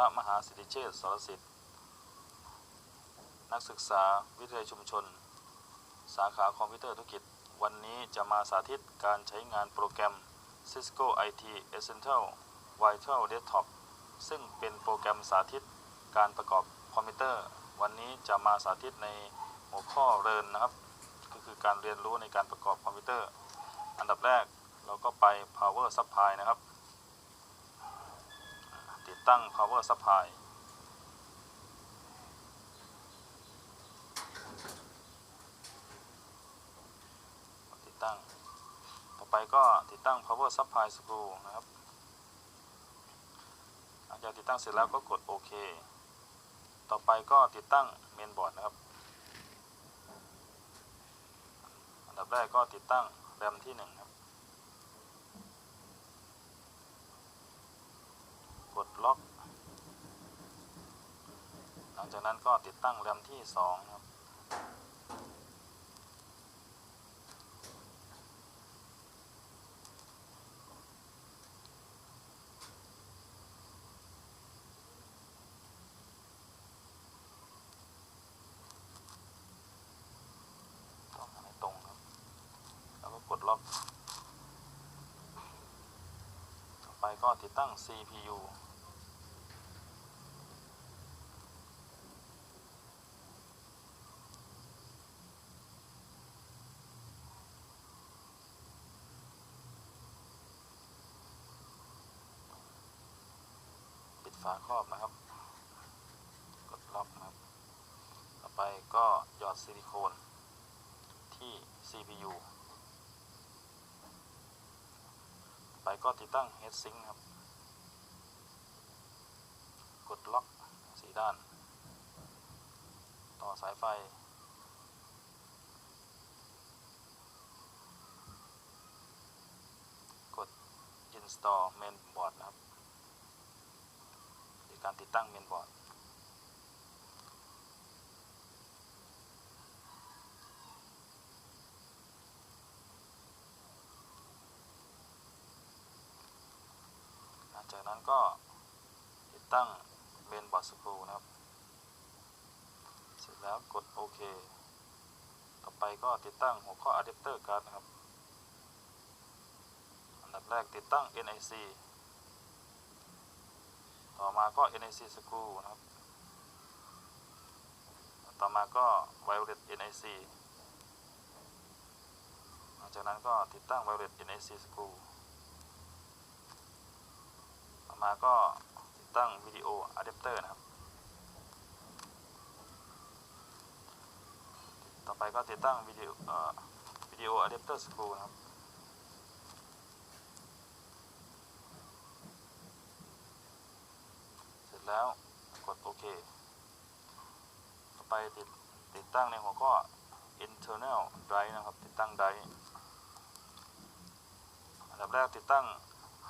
ระมหาสิทธิเชษสรสิทธิ์ นักศึกษาวิทยาชุมชน สาขาคอมพิวเตอร์ธุรกิจ วันนี้จะมาสาธิตการใช้งานโปรแกรม Cisco IT Essential Vital Desktop ซึ่งเป็นโปรแกรมสาธิตการประกอบคอมพิวเตอร์ วันนี้จะมาสาธิตในหัวข้อเรียนนะครับ ก็คือการเรียนรู้ในการประกอบคอมพิวเตอร์ อันดับแรกเราก็ไป power supply นะครับ ตั้ง power supply ติดตั้ง ต่อไปก็ติดตั้ง power supply screw นะครับ หลังจากติดตั้งเสร็จแล้วก็กดโอเคต่อไปก็ติดตั้งเมนบอร์ดนะครับ อันดับแรกก็ติดตั้งแรมที่1ครับ ดล็อก หลังจากนั้นก็ติดตั้งแรมที่2ครับตรงครับแล้วก็กดล็อก ต่อไปก็ติดตั้ง CPU ปิดฝาครอบนะครับ กดล็อกนะครับ ต่อไปก็หยอดซิลิโคนที่ CPU ไปก็ติดตั้ง Heatsink ครับ กดล็อกสีด้าน ต่อสายไฟ กด install mainboard นะครับ การติดตั้ง mainboard หลังจากนั้นก็ติดตั้งเมนบอร์ดสกรูนะครับ เสร็จแล้วกดโอเค ต่อไปก็ติดตั้งหัวข้ออะแดปเตอร์การ์ดนะครับ อันดับแรกติดตั้ง NIC ต่อมาก็ NIC สกรูนะครับ ต่อมาก็ Violet NIC หลังจากนั้นก็ติดตั้ง Violet NIC สกรูต่อมาก็ติดตั้งวิดีโออะแดปเตอร์นะครับ ต่อไปก็ติดตั้งวิดีโอเอ่อวิดีโออะแดปเตอร์สกูนะครับ เสร็จ แล้ว กดโอเค ต่อไปติดติดตั้งในหัวข้อ internal drive นะครับ ติดตั้ง drive อันดับแรกติดตั้ง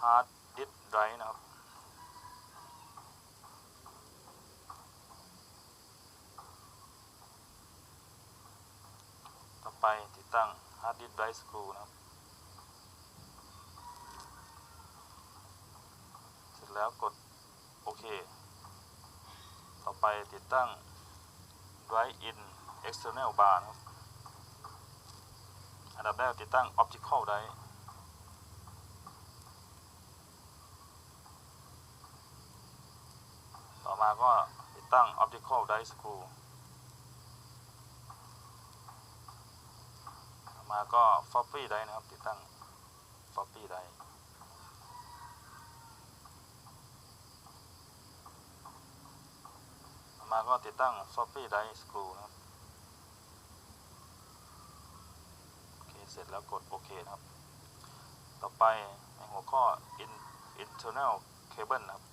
hard disk drive นะครับต่อไปติดตั้ง hard disk drive screw นะครับ เสร็จแล้วกดโอเค ไปติดตั้ง drive in external bar ครับอันดับแรกติดตั้ง optical drive ต่อมาก็ติดตั้ง optical drive screw ต่อมาก็ floppy drive นะครับติดตั้ง floppy drive ต่อ มาก็ติดตั้ง floppy drive screw นะครับโอเคเสร็จแล้วกดโอเคนะครับ ต่อไปในหัวข้อ in internal cable นะครับ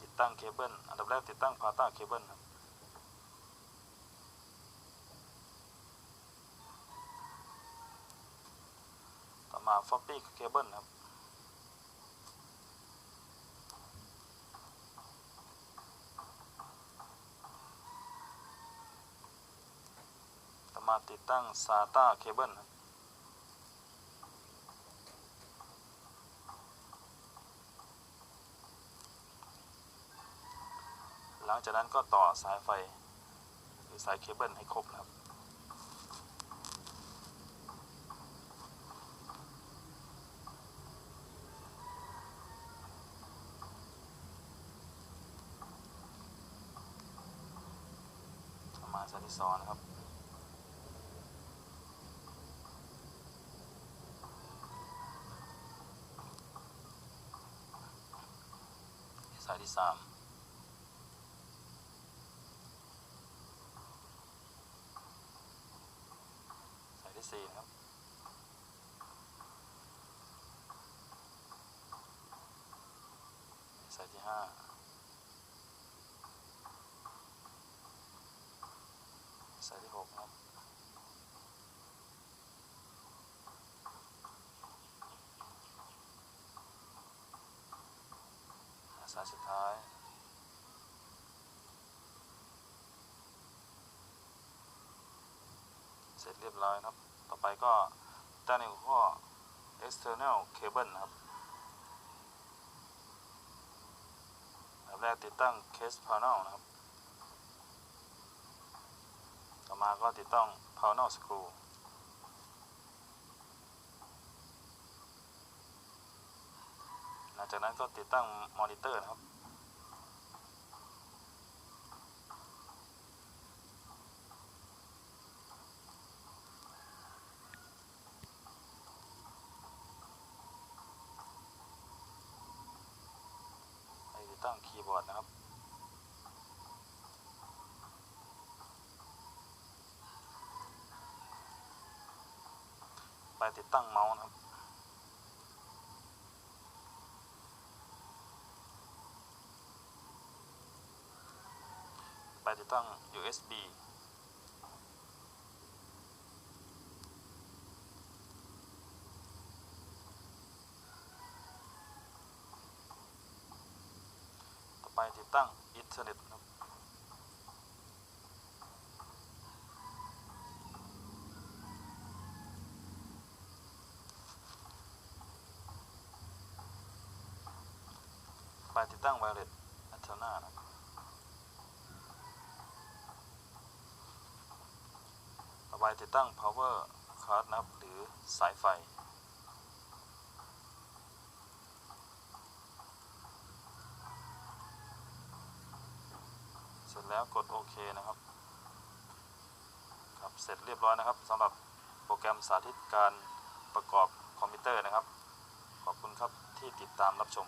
ติดตั้งเคเบิลอันดับแรกติดตั้ง SATA เคเบิลครับต่อมา floppy เคเบิลครับ มาติดตั้ง SATA เคเบิลครับตลังจากนั้นก็ต่อสายไฟหรือสายเคเบิลให้ครบครับมาณสายที่สองนะครับ สายที่สามสายที่สี่นะครับสายที่ห้าสายที่หกนะครับ สาสุดท้าย เสร็จเรียบร้อยครับ ต่อไปก็ตั้งในหัวข้อ external cable นะครับแบบแรกติดตั้ง case panel นะครับ ต่อมาก็ติดตั้ง panel screw หลัง จากนั้นก็ติดตั้งมอนิเตอร์นะครับไปติดตั้งคีย์บอร์ดนะครับ ไปติดตั้งเมาส์นะครับ ไปติดตั้ง USB ต่อไปติดตั้งอินเทอร์เน็ตครับไปติดตั้งไวเลสอัลเทอร์นานะครับ ต่อ ไปติดตั้ง power card นะครับหรือสายไฟ เสร็จแล้วกดโอเคนะครับ ครับ เสร็จเรียบร้อยนะครับสำหรับโปรแกรมสาธิตการประกอบคอมพิวเตอร์นะครับ ขอบคุณครับที่ติดตามรับชม